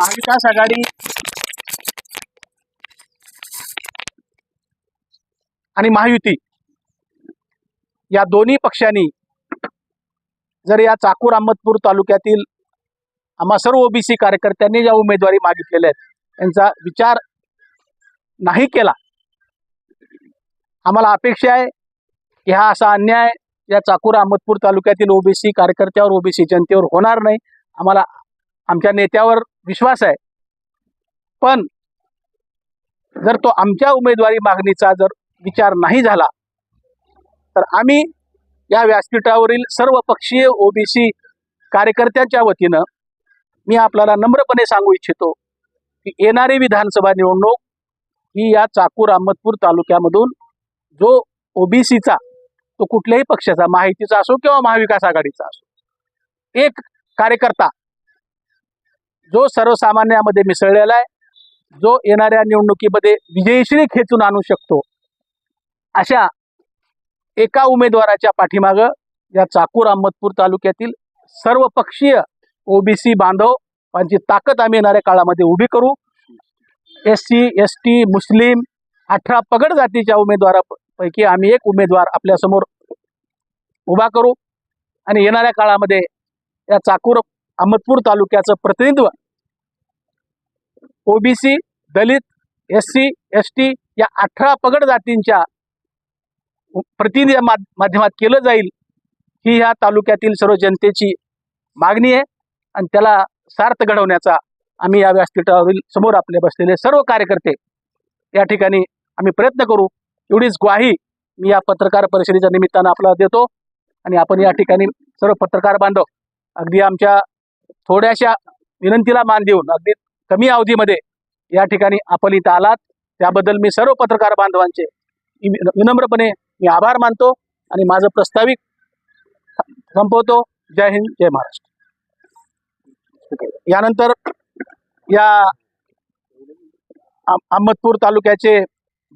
महाविकास आघाडी. आणि महायुती. या दोन्ही पक्षांनी जर या चाकूर अहमदपूर तालुक्यातील आम्हा सर्व ओबीसी कार्यकर्त्यांनी ज्या उमेदवारी मागितलेल्या आहेत त्यांचा विचार नाही केला. आम्हाला अपेक्षा आहे की हा असा अन्याय या चाकूर अहमदपूर तालुक्यातील ओबीसी कार्यकर्त्यावर ओबीसी जनतेवर होणार नाही. आम्हाला आमच्या नेत्यावर विश्वास आहे. पण जर तो आमच्या उमेदवारी मागणीचा जर विचार नाही झाला तर आम्ही या व्यासपीठावरील सर्व पक्षीय ओबीसी कार्यकर्त्यांच्या वतीनं मी आपल्याला नम्रपणे सांगू इच्छितो की येणारी विधानसभा निवडणूक ही या चाकूर अहमदपूर तालुक्यामधून जो ओबीसीचा तो कुठल्याही पक्षाचा माहितीचा असो किंवा महाविकास आघाडीचा असो एक कार्यकर्ता जो सर्वसामान्यामध्ये मिसळलेला आहे जो येणाऱ्या निवडणुकीमध्ये विजयश्री खेचून आणू शकतो अशा एका उमेदवाराच्या पाठीमागं या चाकूर अहमदपूर तालुक्यातील सर्व पक्षीय ओबीसी बांधव यांची ताकद आम्ही येणाऱ्या काळामध्ये उभी करू. एस सी एस टी मुस्लिम अठरा पगड जातीच्या उमेदवारापैकी आम्ही एक उमेदवार आपल्यासमोर उभा करू. आणि येणाऱ्या काळामध्ये या चाकूर अहमदपूर तालुक्याचं प्रतिनिधित्व. ओबीसी दलित एस सी एस टी या अठरा पगड जातींच्या प्रतिनिधी माध्यमात केलं जाईल ही ह्या तालुक्यातील सर्व जनतेची मागणी आहे. आणि त्याला सार्थ घडवण्याचा आम्ही या व्यासपीठावरील समोर आपले बसलेले सर्व कार्यकर्ते या ठिकाणी आम्ही प्रयत्न करू. एवढीच ग्वाही मी या पत्रकार परिषदेच्या निमित्तानं आपल्याला देतो. आणि आपण या ठिकाणी सर्व पत्रकार बांधव अगदी आमच्या थोड्याशा विनंतीला मान देऊन अगदी कमी अवधीमध्ये या ठिकाणी आपण इथं आलात. त्याबद्दल मी सर्व पत्रकार बांधवांचे विनम्रपणे मी आभार मानतो आणि माझं प्रस्ताविक संपवतो. जय हिंद जय महाराष्ट्र. यानंतर या अहमदपूर तालुक्याचे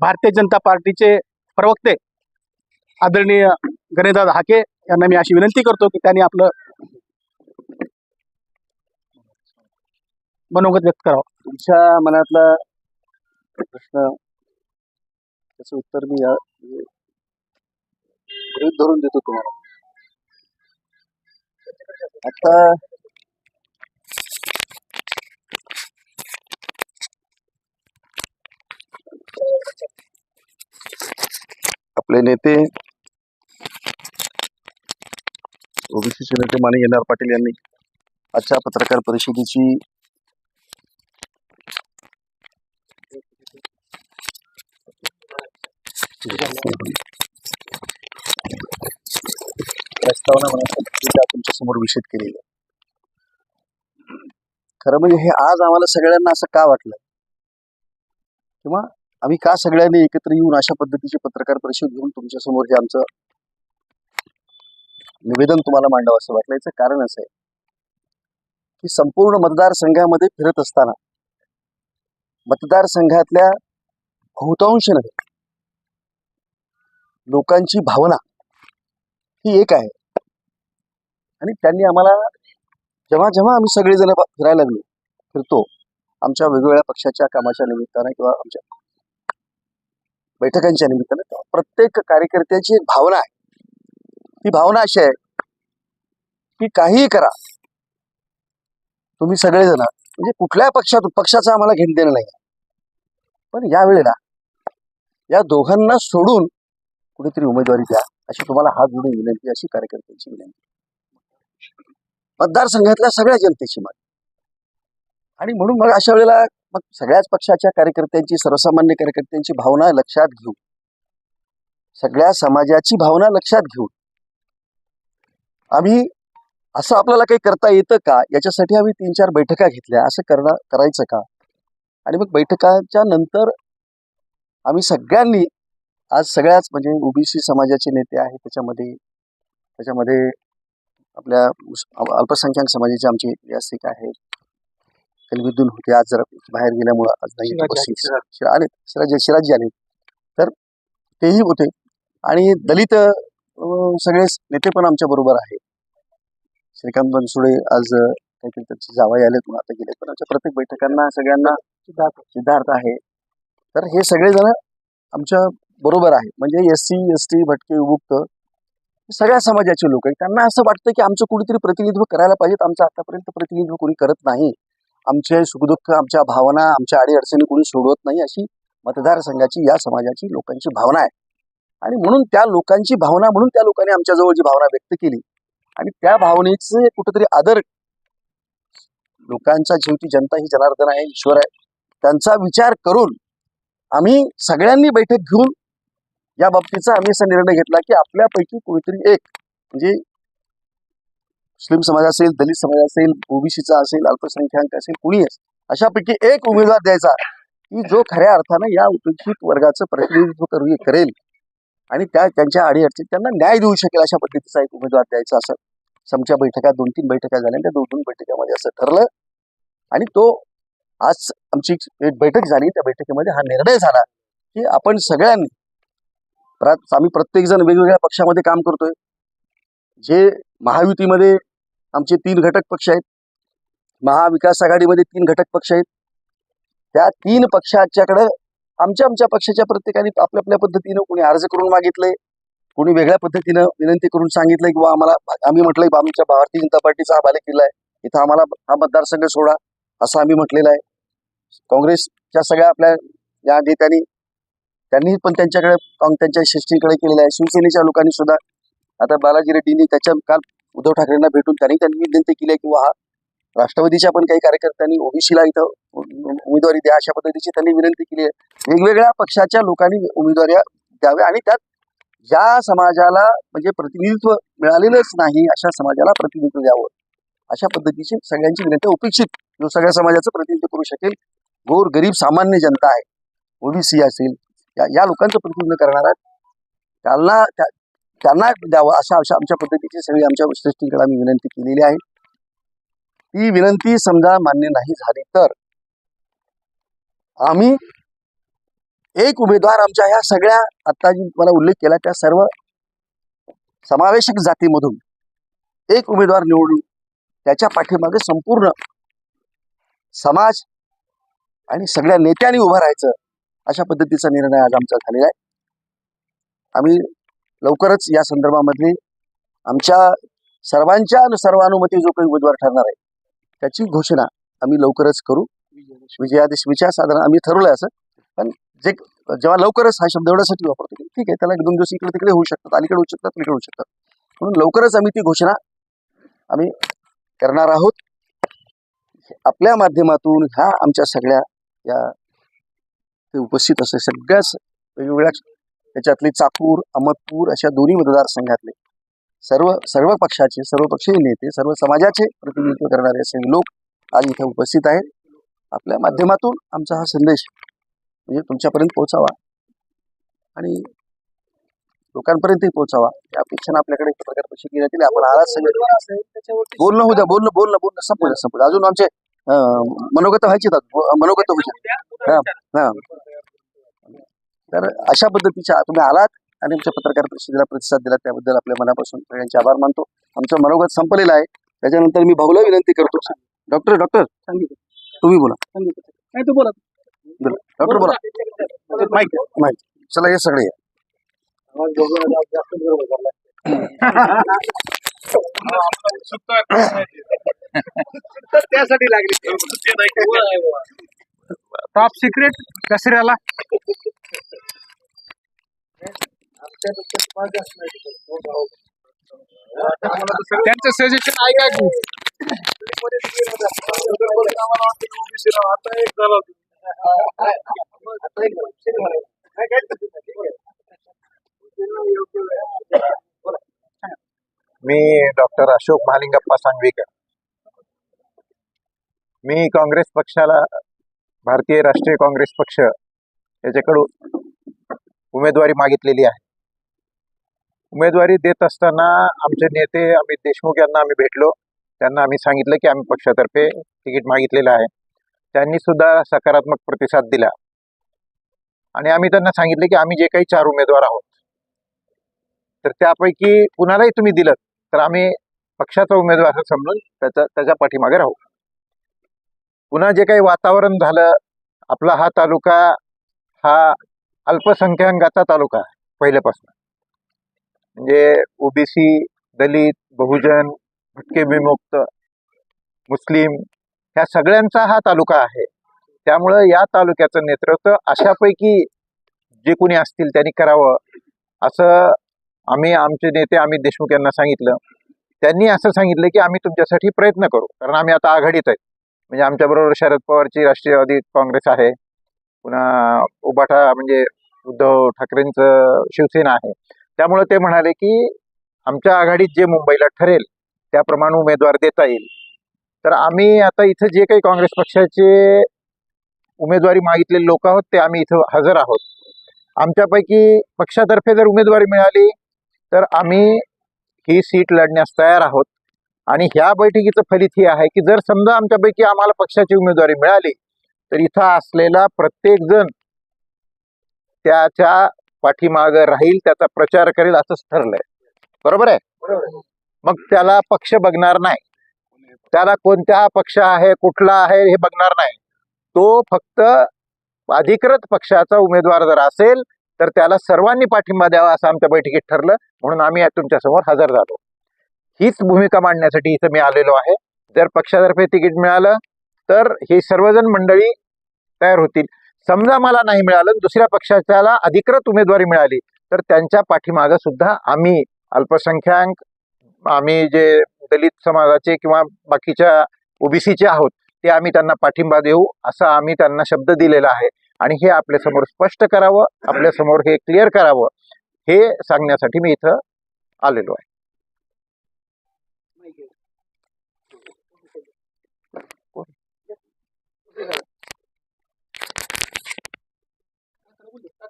भारतीय जनता पार्टीचे प्रवक्ते आदरणीय गणेशदादा हाके यांना मी अशी विनंती करतो की त्यांनी आपलं मनोगत व्यक्त करावं. तुमच्या मनातला प्रश्न त्याचं उत्तर मी या म्हणजे गृहित धरून देतो तुम्हाला. आता आपले नेते ओबीसीचे नेते माने येणार पाटील यांनी आजच्या पत्रकार परिषदेची प्रस्तावना म्हणून तुमच्यासमोर विषद केलेली खरं म्हणजे हे आज आम्हाला सगळ्यांना असं का वाटलं? किंवा आम्ही का सगळ्यांनी एकत्र येऊन अशा पद्धतीची पत्रकार परिषद घेऊन तुमच्यासमोर हे आमचं निवेदन तुम्हाला मांडावं असं वाटलं? याचं कारण असं आहे की संपूर्ण मतदारसंघामध्ये फिरत असताना मतदारसंघातल्या बहुतांश नव्हे लोकांची भावना ही एक आहे. आणि त्यांनी आम्हाला जेव्हा जेव्हा आम्ही सगळेजण फिरायला लागलो फिरतो आमच्या वेगवेगळ्या पक्षाच्या कामाच्या निमित्तानं किंवा आमच्या बैठकांच्या निमित्तानं तेव्हा प्रत्येक कार्यकर्त्याची एक भावना आहे. ती भावना अशी आहे की काहीही करा. तुम्ही सगळेजण म्हणजे कुठल्या पक्षातून पक्षाचं आम्हाला घेणं देणं नाही पण या वेळेला या दोघांना सोडून कुठेतरी उमेदवारी द्या अशी तुम्हाला हात जोडून विनंती अशी कार्यकर्त्यांची विनंती. मतदारसंघातल्या सगळ्या जनतेची मागणी आणि म्हणून मग अशा वेळेला मग सगळ्याच पक्षाच्या कार्यकर्त्यांची सर्वसामान्य कार्यकर्त्यांची भावना लक्षात घेऊन सगळ्या समाजाची भावना लक्षात घेऊन आम्ही असं आपल्याला काही करता येतं का? याच्यासाठी आम्ही तीन चार बैठका घेतल्या. असं करणं करायचं का? आणि मग बैठकाच्या नंतर आम्ही सगळ्यांनी आज सगळ्याच म्हणजे ओबीसी समाजाचे नेते आहेत त्याच्यामध्ये त्याच्यामध्ये आपल्या अल्पसंख्याक समाजाचे आमचे व्यासिक आहेत. कलबुद्दीन होते आज जरा बाहेर गेल्यामुळं आज नाही शिराजी आले. सिराज सिराजी आले तर तेही होते. आणि दलित सगळे नेते पण आमच्या बरोबर आहेत. श्रीकांत बनसोडे आज बैठकीत त्यांचे जावई आले म्हणून आता गेले पण आमच्या प्रत्येक बैठकांना सगळ्यांना सिद्धार्थ आहे. तर हे सगळेजण आमच्या बरोबर आहे. म्हणजे एस सी एस टी भटके विमुक्त सगळ्या समाजाचे लोक आहेत. त्यांना असं वाटतं की आमचं कुणीतरी प्रतिनिधित्व करायला पाहिजेत आमचं आतापर्यंत प्रतिनिधित्व कोणी करत नाही. आमचे सुखदुःख आमच्या भावना आमच्या अडीअडचणी कोणी सोडवत नाही अशी मतदारसंघाची या समाजाची लोकांची भावना आहे. आणि म्हणून त्या लोकांची भावना म्हणून त्या लोकांनी आमच्याजवळ जी भावना व्यक्त केली आणि त्या भावनेचे कुठेतरी आदर लोकांचा शेवटी जनता ही जनार्दन आहे ईश्वर आहे. त्यांचा विचार करून आम्ही सगळ्यांनी बैठक घेऊन या बाबतीचा आम्ही असा निर्णय घेतला की आपल्यापैकी कोणीतरी एक म्हणजे मुस्लिम समाज असेल दलित समाज असेल ओबीसीचा असेल अल्पसंख्याक असेल कुणी असेल अशापैकी एक उमेदवार द्यायचा की जो खऱ्या अर्थानं या उपेक्षित वर्गाचं प्रतिनिधित्व करू करेल आणि त्या त्यांच्या अडीअडचणी त्यांना न्याय देऊ शकेल अशा पद्धतीचा एक उमेदवार द्यायचा असं. समच्या बैठका दोन तीन बैठका झाल्या त्या दोन तीन बैठकामध्ये असं ठरलं आणि तो आज आमची एक बैठक झाली. त्या बैठकीमध्ये हा निर्णय झाला की आपण सगळ्यांनी आम्ही प्रत्येकजण वेगवेगळ्या पक्षामध्ये काम करतोय. जे महायुतीमध्ये आमचे तीन घटक पक्ष आहेत. महाविकास आघाडीमध्ये तीन घटक पक्ष आहेत. त्या तीन पक्षाच्याकडे आमच्या आमच्या पक्षाच्या प्रत्येकाने आपल्या आपल्या पद्धतीनं कोणी अर्ज करून मागितलंय. कोणी वेगळ्या पद्धतीनं विनंती करून सांगितलंय की बा आम्हाला आम्ही म्हटलंय आमच्या भारतीय जनता पार्टीचा हा बालेकिल्ला आहे इथं आम्हाला हा मतदारसंघ सोडा असं आम्ही म्हटलेलं आहे. काँग्रेसच्या सगळ्या आपल्या या नेत्यांनी त्यांनी पण त्यांच्याकडे त्यांच्या शिष्टीकडे केलेलं आहे. शिवसेनेच्या लोकांनी सुद्धा आता बालाजी रेड्डींनी त्याच्या काल उद्धव ठाकरेंना भेटून त्यांनी त्यांनी विनंती केली आहे की वा राष्ट्रवादीच्या पण काही कार्यकर्त्यांनी ओबीसीला इथं उमेदवारी द्या अशा पद्धतीची त्यांनी विनंती केली आहे. वेगवेगळ्या पक्षाच्या लोकांनी उमेदवारी द्याव्या आणि त्यात ज्या समाजाला म्हणजे प्रतिनिधित्व मिळालेलंच नाही अशा समाजाला प्रतिनिधित्व द्यावं. अशा पद्धतीची सगळ्यांची विनंती उपेक्षित जो सगळ्या समाजाचं प्रतिनिधित्व करू शकेल गोर गरीब सामान्य जनता आहे. ओबीसी असेल या या लोकांचं प्रतिनिधित्व आहात. त्यांना त्यांना द्यावं अशा अशा आमच्या पद्धतीची सगळी आमच्या श्रेष्ठींकडे आम्ही विनंती केलेली आहे. ती विनंती समजा मान्य नाही झाली तर आम्ही एक उमेदवार आमच्या ह्या सगळ्या आता जी मला उल्लेख केला त्या सर्व समावेशक जातीमधून एक उमेदवार निवडून त्याच्या पाठीमागे संपूर्ण समाज आणि सगळ्या नेत्यांनी उभं राहायचं अशा पद्धतीचा निर्णय आज आमचा झालेला आहे. आम्ही लवकरच या संदर्भामध्ये आमच्या सर्वांच्या सर्वानुमती जो काही उमेदवार ठरणार आहे त्याची घोषणा आम्ही लवकरच करू. विजयादशमीच्या साधारण आम्ही ठरवलंय असं. पण जे जेव्हा लवकरच हा शब्द एवढ्यासाठी वापरतो की ठीक आहे त्याला एक दोन दिवस इकडे तिकडे होऊ शकतात अलीकडे होऊ शकतात तिकडे होऊ शकतात. म्हणून लवकरच आम्ही ती घोषणा आम्ही करणार आहोत. आपल्या माध्यमातून ह्या आमच्या सगळ्या या ते उपस्थित असे सगळ्याच वेगवेगळ्या त्याच्यातले चाकूर अहमदपूर अशा दोन्ही मतदारसंघातले सर्व सर्व पक्षाचे सर्व पक्षीय नेते सर्व समाजाचे प्रतिनिधित्व करणारे असे लोक आज इथे उपस्थित आहेत. आपल्या माध्यमातून आमचा हा संदेश म्हणजे तुमच्यापर्यंत पोहोचावा आणि लोकांपर्यंतही पोहोचावा. या अपेक्षाने आपल्याकडे प्रकार प्रशिक्षण घेण्यात येईल. आपण आलाच सगळे बोलणं होऊ द्या बोलणं बोलणं बोलणं संपलं संपलं अजून आमचे मनोगत व्हायचे मनोगत व्हायचे. तर अशा पद्धतीच्या तुम्ही आलात आणि आमच्या पत्रकार परिषदेला प्रतिसाद दिला त्याबद्दल आपल्या मनापासून सगळ्यांचे आभार मानतो. आमचं मनोगत संपलेलं आहे. त्याच्यानंतर मी भाऊला विनंती करतो. Doctor doctor. सांगितलं तुम्ही बोला. सांगितलं नाही तू बोला. बोला. डॉक्टर बोला. माहिती माहिती चला हे सगळे या. त्यासाठी लागली. टॉप सिक्रेट कचऱ्याला त्यांचं सजेशन ऐका की मी डॉक्टर अशोक महालिंगप्पा सांगवीकर. मी काँग्रेस पक्षाला भारतीय राष्ट्रीय काँग्रेस पक्ष याच्याकडून उमेदवारी मागितलेली आहे. उमेदवारी देत असताना आमचे नेते अमित देशमुख यांना आम्ही भेटलो. त्यांना आम्ही सांगितलं की आम्ही पक्षातर्फे तिकीट मागितलेलं आहे. त्यांनी सुद्धा सकारात्मक प्रतिसाद दिला. आणि आम्ही त्यांना सांगितले की आम्ही जे काही चार उमेदवार आहोत तर त्यापैकी कुणालाही तुम्ही दिलं तर आम्ही पक्षाचा उमेदवार असं समजून त्याचा त्याच्या पाठीमागे राहू. पुन्हा जे काही वातावरण झालं आपला हा तालुका हा अल्पसंख्याकाचा तालुका आहे पहिल्यापासून. म्हणजे ओबीसी दलित बहुजन भटके विमुक्त मुस्लिम ह्या सगळ्यांचा हा तालुका आहे. त्यामुळं या तालुक्याचं नेतृत्व अशापैकी जे कोणी असतील त्यांनी करावं असं आम्ही आमचे नेते अमित देशमुख यांना सांगितलं. त्यांनी असं सांगितलं की आम्ही तुमच्यासाठी प्रयत्न करू कारण आम्ही आता आघाडीत आहेत. म्हणजे आमच्याबरोबर शरद पवारची राष्ट्रवादी काँग्रेस आहे. पुन्हा उबाठा म्हणजे उद्धव ठाकरेंचं शिवसेना आहे. त्यामुळे ते म्हणाले की आमच्या आघाडीत जे मुंबईला ठरेल त्याप्रमाणे उमेदवार देता येईल. तर आम्ही आता इथं जे काही काँग्रेस पक्षाचे उमेदवारी मागितलेले लोक आहोत ते आम्ही इथं हजर आहोत. आमच्यापैकी पक्षातर्फे जर उमेदवारी मिळाली तर आम्ही ही सीट लढण्यास तयार आहोत. आणि ह्या बैठकीचं फलित हे आहे की जर समजा आमच्यापैकी आम्हाला पक्षाची उमेदवारी मिळाली तर इथं असलेला प्रत्येक जण त्याच्या पाठीमागं राहील त्याचा प्रचार करेल असंच ठरलंय. बरोबर आहे? मग त्याला पक्ष बघणार नाही. त्याला कोणत्या पक्ष आहे कुठला आहे हे बघणार नाही. तो फक्त अधिकृत पक्षाचा उमेदवार जर असेल तर त्याला सर्वांनी पाठिंबा द्यावा असं आमच्या बैठकीत ठरलं. म्हणून आम्ही तुमच्यासमोर हजर झालो. हीच भूमिका मांडण्यासाठी इथं मी आलेलो आहे. जर पक्षातर्फे तिकीट मिळालं तर ही सर्वजण मंडळी तयार होतील. समजा मला नाही मिळालं दुसऱ्या पक्षाच्याला अधिकृत उमेदवारी मिळाली तर त्यांच्या पाठीमागं सुद्धा आम्ही अल्पसंख्याक आम्ही जे दलित समाजाचे किंवा बाकीच्या ओबीसीचे आहोत ते आम्ही त्यांना पाठिंबा देऊ असा आम्ही त्यांना शब्द दिलेला आहे. आणि हे आपल्यासमोर स्पष्ट करावं आपल्यासमोर हे क्लिअर करावं हे सांगण्यासाठी मी इथं आलेलो आहे.